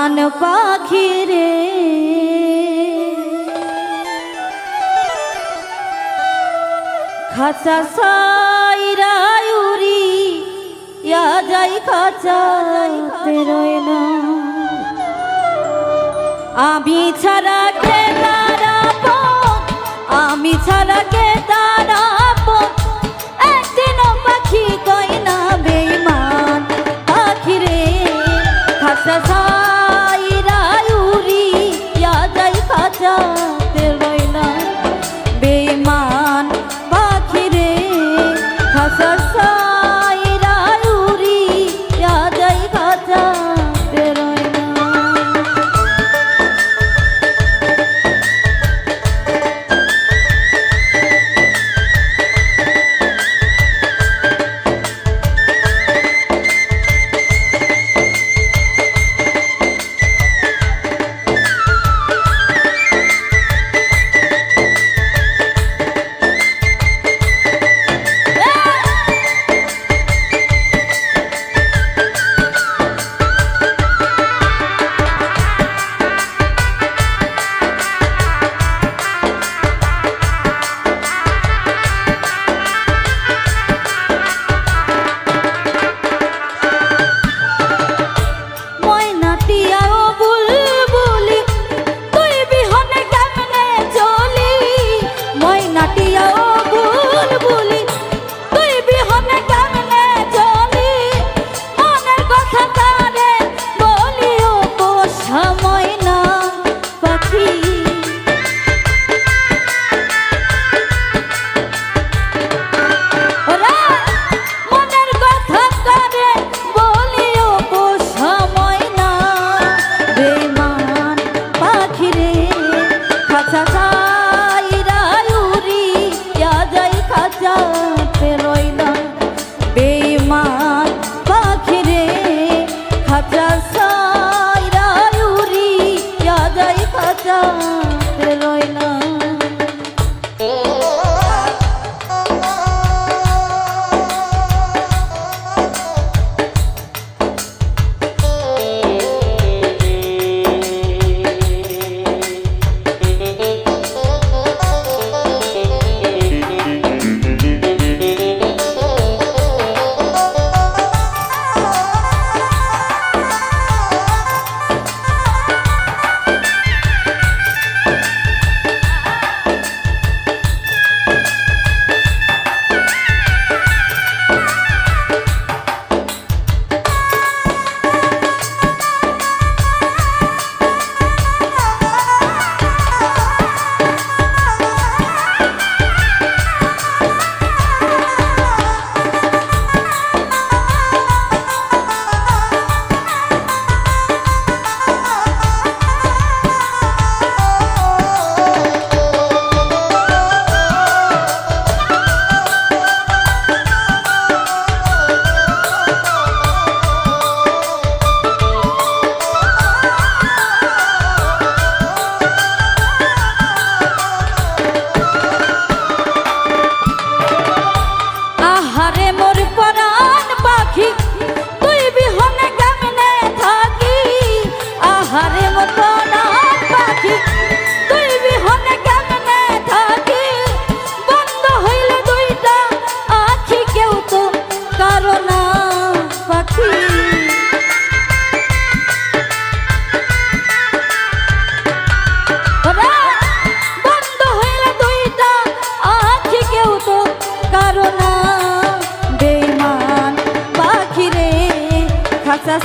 বেইমান পাখি রে। খাঁচা সাইরায়ুরি ইয়া যাই খাঁচা তেরোয় না। আমি ছাড়া কে তারা আমি ছাড়া কে তারা একদিনও পাখি কই না পাখি রে। পারো না, পাখি। বন্ধ হইল দুইটা, আখি কেউ তো কারও না। বেমান পাখি রে খাসা